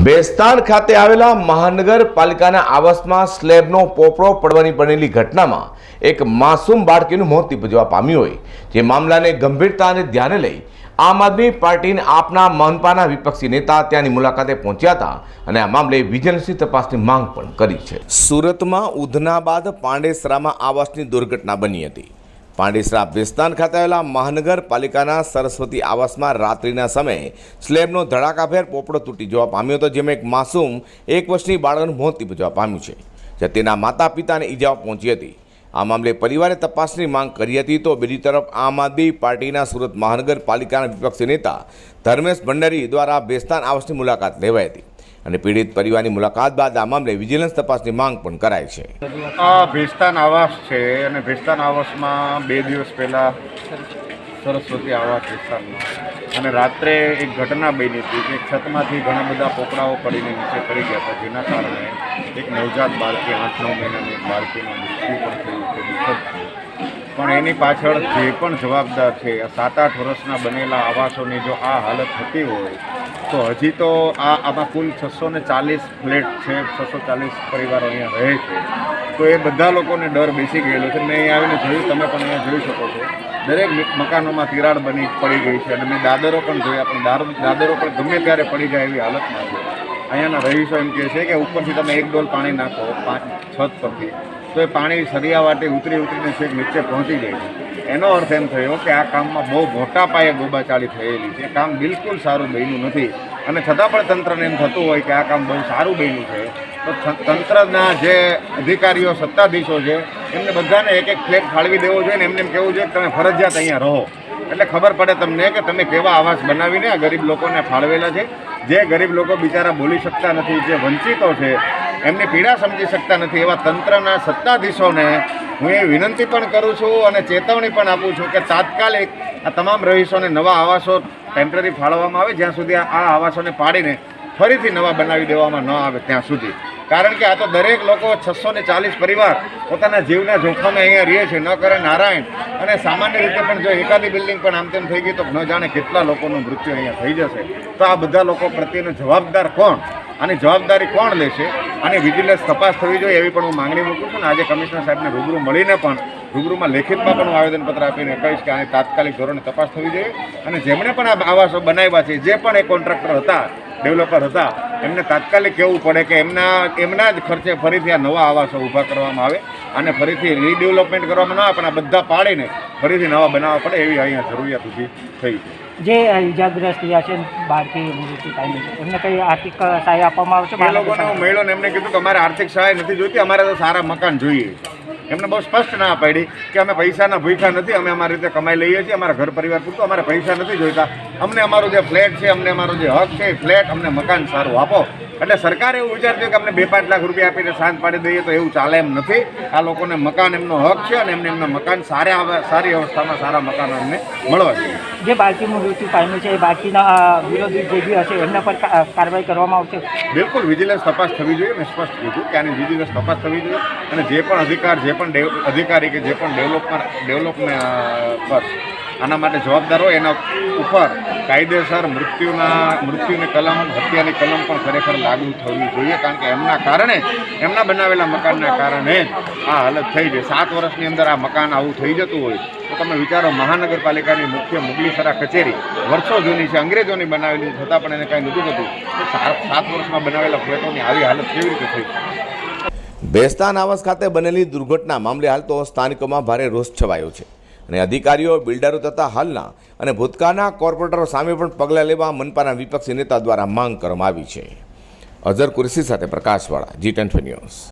બેસ્તાન ખાતે આવેલા મહાનગરપાલિકાના આવાસમાં સ્લેબનો પોપડો પડવાની બનેલી ઘટનામાં એક માસૂમ બાળકીનું મોત નિપજવા પામ્યું હોય. જે મામલાને ગંભીરતાને ધ્યાને લઈ આમ આદમી પાર્ટીને આપના મનપાના વિપક્ષી નેતા ત્યાંની મુલાકાતે પહોંચ્યા હતા અને આ મામલે વિજિલન્સની તપાસની માંગ પણ કરી છે. સુરતમાં ઉધના બાદ પાંડેસરામાં આવાસની દુર્ઘટના બની હતી. પાંડેસરા બેસ્તાન ખાતે આવેલા મહાનગરપાલિકાના સરસ્વતી આવાસમાં રાત્રિના સમયે સ્લેબનો ધડાકાભેર પોપડો તૂટી જવા પામ્યો હતો, જેમાં એક માસૂમ એક વર્ષની બાળકનું મોત નીપજવા પામ્યું છે જ્યાં તેના માતા પિતાને ઈજાઓ પહોંચી હતી. આ મામલે પરિવારે તપાસની માંગ કરી હતી તો બીજી તરફ આમ આદમી પાર્ટીના સુરત મહાનગરપાલિકાના વિપક્ષી નેતા ધર્મેશ ભંડારી દ્વારા બેસ્તાન આવાસની મુલાકાત લેવાઈ હતી. અને પીડિત પરિવારની મુલાકાત બાદ આ મામલે વિજિલન્સ તપાસની માંગ પણ કરાઈ છે. આ ભેસ્તાન આવાસ છે અને ભેસ્તાન આવાસમાં બે દિવસ પહેલાં સરસ્વતી આવાસ વિસ્તારમાં અને રાત્રે એક ઘટના બની હતી કે છતમાંથી ઘણા બધા પોપડાઓ પડીને નીચે પડી ગયા હતા, જેના કારણે એક નવજાત બાળકી, આઠ નવ મહિનાની એક બાળકીનું મૃત્યુ પણ થયું છે પણ એની પાછળ જે પણ જવાબદાર છે સાત આઠ વર્ષના બનેલા આવાસોની જો આ હાલત થતી હોય તો હજી તો આ આમાં કુલ છસો ને ચાલીસ ફ્લેટ છે છસો ચાલીસ પરિવારો અહીંયા રહે છે. તો એ બધા લોકોને ડર બેસી ગયેલો છે. મેં અહીંયા આવીને જોયું, તમે પણ અહીંયા જોઈ શકો છો. દરેક મકાનોમાં તિરાડ બની, પડી ગઈ છે. અને મેં દાદરો પણ જોયા, પણ દાદરો પણ ગમે ત્યારે પડી જાય એવી હાલતમાં છે. અહીંયાના રહીશો એમ કહે છે કે ઉપરથી તમે એક ડોલ પાણી નાખો છત પરથી. તો એ પાણી સરિયા વાટે ઉતરી ઉતરીને છેક નીચે પહોંચી જાય છે. એનો અર્થ એમ થયો કે આ કામમાં બહુ મોટા પાયે ગોબાચાળી થયેલી છે. કામ બિલકુલ સારું બન્યું નથી. અને છતાં પણ તંત્રને એમ થતું હોય કે આ કામ બહુ સારું બન્યું છે, તો તંત્રના જે અધિકારીઓ, સત્તાધીશો છે, એમને બધાને એક એક ફ્લેટ ફાળવી દેવો જોઈએ ને એમને એમ કહેવું જોઈએ કે તમે ફરજિયાત અહીંયા રહો. એટલે ખબર પડે તમને કે તમે કેવા આવાસ બનાવીને આ ગરીબ લોકોને ફાળવેલા છે. જે ગરીબ લોકો બિચારા બોલી શકતા નથી, જે વંચિતો છે એમની પીડા સમજી શકતા નથી એવા તંત્રના સત્તાધીશોને હું એ વિનંતી પણ કરું છું અને ચેતવણી પણ આપું છું કે તાત્કાલિક આ તમામ રહીશોને નવા આવાસો ટેમ્પરરી ફાળવવામાં આવે જ્યાં સુધી આ આવાસોને પાડીને ફરીથી નવા બનાવી દેવામાં ન આવે ત્યાં સુધી. કારણ કે આ તો દરેક લોકો છસો ને ચાલીસ પરિવાર પોતાના જીવના જોખમે અહીંયા રહે છે, ન કરે નારાયણ. અને સામાન્ય રીતે પણ જો એકાદી બિલ્ડિંગ પણ આમ તેમ થઈ ગઈ તો ન જાણે કેટલા લોકોનું મૃત્યુ અહીંયા થઈ જશે. તો આ બધા લોકો પ્રત્યેનો જવાબદાર કોણ? આની જવાબદારી કોણ લેશે? અને વિજિલન્સ તપાસ થવી જોઈએ એવી પણ હું માંગણી મૂકું છું અને આજે કમિશનર સાહેબને રૂબરૂ મળીને પણ રૂબરૂમાં લેખિતમાં પણ હું આવેદનપત્ર આપીને કહીશ કે આની તાત્કાલિક ધોરણે તપાસ થવી જોઈએ. અને જેમણે પણ આવાસો બનાવ્યા છે, જે પણ એ કોન્ટ્રાક્ટર હતા, ડેવલપર હતા, એમને તાત્કાલિક કહેવું પડે કે એમના એમના જ ખર્ચે ફરીથી આ નવા આવાસો ઊભા કરવામાં આવે અને ફરીથી રીડેવલપમેન્ટ કરવામાં ન આવે, પણ આ બધા પાડીને ફરીથી નવા બનાવવા પડે એવી અહીંયા જરૂરિયાત ઊભી થઈ છે. જે ઇજાગ્રસ્ત થયા છે બાળકી મૃત્યુ પામી છે. એમને કઈ આર્થિક સહાય આપવામાં આવશે? એ લોકોને હું મળ્યો એમને કીધું કે અમારે આર્થિક સહાય નથી જોઈતી, અમારે તો સારા મકાન જોઈએ. એમને બહુ સ્પષ્ટ ના પાડી કે અમે પૈસાના ભૂખ્યા નથી, અમે અમારી રીતે કમાઈ લઈએ છીએ, અમારા ઘર પરિવાર પૂરતું અમારે પૈસા નથી જોઈતા. અમને અમારું જે ફ્લેટ છે, અમને અમારો જે હક છે ફ્લેટ અમને મકાન સારું આપો. એટલે સરકારે એવું વિચારતું કે અમને બે પાંચ લાખ રૂપિયા આપીને શાંત પાડી દઈએ તો એવું ચાલે એમ નથી. આ લોકોને મકાન એમનો હક છે અને એમને એમના મકાન સારા સારી અવસ્થામાં સારા મકાનો એમને મળવા જોઈએ. જે બાળકીનું મૃત્યુ પામ્યું છે એ બાળકીના વિરોધી જે બી હશે એમના પર કાર્યવાહી કરવામાં આવશે? બિલકુલ વિજિલન્સ તપાસ થવી જોઈએ મેં સ્પષ્ટ કીધું કે આની વિજિલન્સ તપાસ થવી જોઈએ અને જે પણ અધિકાર જે પણ અધિકારી કે જે પણ ડેવલપમેન્ટ ડેવલપમેન્ટ પર આના માટે જવાબદાર હોય એના ઉપર કાયદેસર મૃત્યુના મૃત્યુની કલમ, હત્યાની કલમ પણ ખરેખર લાગુ થવી જોઈએ, કારણ કે એમના કારણે, એમના બનાવેલા મકાનના કારણે આ હાલત થઈ છે. સાત વર્ષની અંદર આ મકાન આવું થઈ જતું હોય. તો તમે વિચારો, મહાનગરપાલિકાની મુખ્ય મુગલીસરા કચેરી વર્ષો જૂની છે. અંગ્રેજોની બનાવેલી છતાં પણ એને કાંઈ નહોતું થતું. તો સાત વર્ષમાં બનાવેલા ફ્લેટોની આવી હાલત કેવી રીતે થઈ? બેસ્તાન આવાસ ખાતે બનેલી દુર્ઘટના મામલે હાલ તો સ્થાનિકોમાં ભારે રોષ છવાયો છે. અને અધિકારીઓ, બિલ્ડરો તથા હાલના અને ભૂતકાળના કોર્પોરેટરો સામે પણ પગલાં લેવા મનપાના વિપક્ષી નેતા દ્વારા માંગ કરવામાં આવી છે. અઝર કુરશી સાથે પ્રકાશવાળા જી ટેન ન્યૂઝ.